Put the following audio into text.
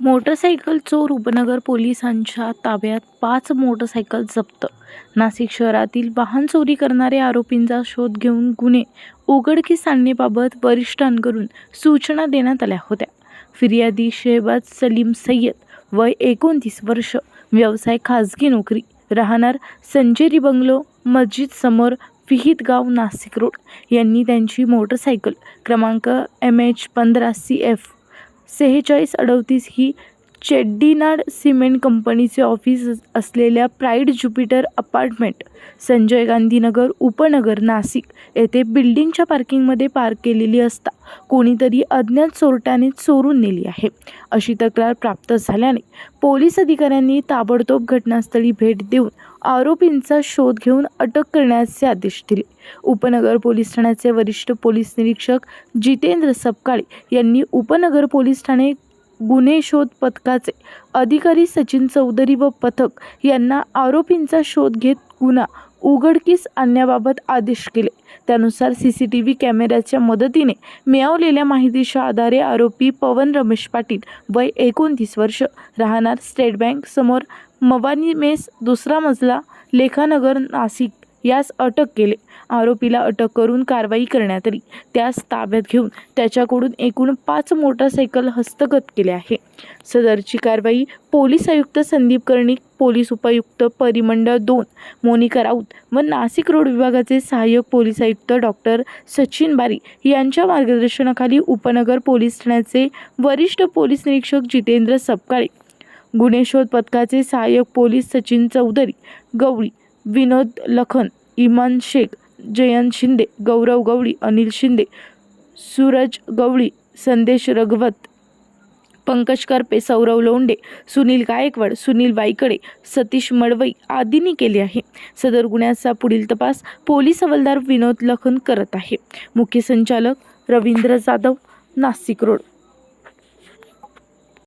Motorcycle चोर उपनगर पोलिसांच्या ताब्यात पाच मोटरसायकल जप्त. नाशिक शहरातील वाहन चोरी करणाऱ्या आरोपींचा शोध घेऊन गुन्हे उघडकीस आणण्याबाबत वरिष्ठांकडून सूचना देण्यात आल्या होत्या. फिर्यादी शेहबाज सलीम सय्यद वय एकोणतीस वर्ष व्यवसाय खाजगी नोकरी राहणार संजेरी बंगलो मस्जिद समोर विहित गाव नाशिक रोड. यांनी त्यांची मोटरसायकल क्रमांक एम एच पंधरा सी एफ सेहेचाळीस अडतीस ही चेड्डीनाड सिमेंट कंपनीचे ऑफिस असलेल्या Pride Jupiter apartment Sanjay Gandhinagar उपनगर नाशिक येथे बिल्डिंगच्या पार्किंगमध्ये पार्क केलेली असता कोणीतरी अज्ञात चोरट्याने चोरून नेली आहे. अशी तक्रार प्राप्त झाल्याने पोलीस अधिकाऱ्यांनी ताबडतोब घटनास्थळी भेट देऊन आरोपींचा शोध घेऊन अटक करण्याचे आदेश दिले. उपनगर पोलीस ठाण्याचे वरिष्ठ पोलीस निरीक्षक जितेंद्र सपकाळे यांनी उपनगर पोलीस ठाणे गुन्हे शोध पथकाचे अधिकारी सचिन चौधरी व पथक यांना आरोपींचा शोध घेत गुन्हा उघडकीस आणण्याबाबत आदेश केले. त्यानुसार सी सी टी व्ही कॅमेऱ्याच्या मदतीने मिळवलेल्या माहितीच्या आधारे आरोपी पवन रमेश पाटील वय एकोणतीस वर्ष राहणार स्टेट बँक समोर मवानी मेस दुसरा मजला लेखानगर नाशिक यास अटक केले. आरोपीला अटक करून कारवाई करण्यात आली. त्यास ताब्यात घेऊन त्याच्याकडून एकूण पाच मोटारसायकल हस्तगत केले आहे. सदरची कारवाई पोलीस आयुक्त संदीप कर्णिक पोलीस उपायुक्त परिमंडळ दोन मोनिका राऊत व नाशिक रोड विभागाचे सहाय्यक पोलीस आयुक्त डॉक्टर सचिन बारी यांच्या मार्गदर्शनाखाली उपनगर पोलीस ठाण्याचे वरिष्ठ पोलीस निरीक्षक जितेंद्र सपकाळे गुन्हे शोध पथकाचे सहाय्यक पोलीस सचिन चौधरी गवळी विनोद लखन इमान शेख जयंत शिंदे गौरव गवळी अनिल शिंदे सूरज गवळी संदेश रघवत पंकज करपे सौरव लोंडे सुनील गायकवाड सुनील वाईकडे सतीश मडवई आदींनी केले आहे. सदर गुन्ह्याचा पुढील तपास पोलीस हवालदार विनोद लखन करत आहे. मुख्य संचालक रवींद्र जाधव नाशिक रोड.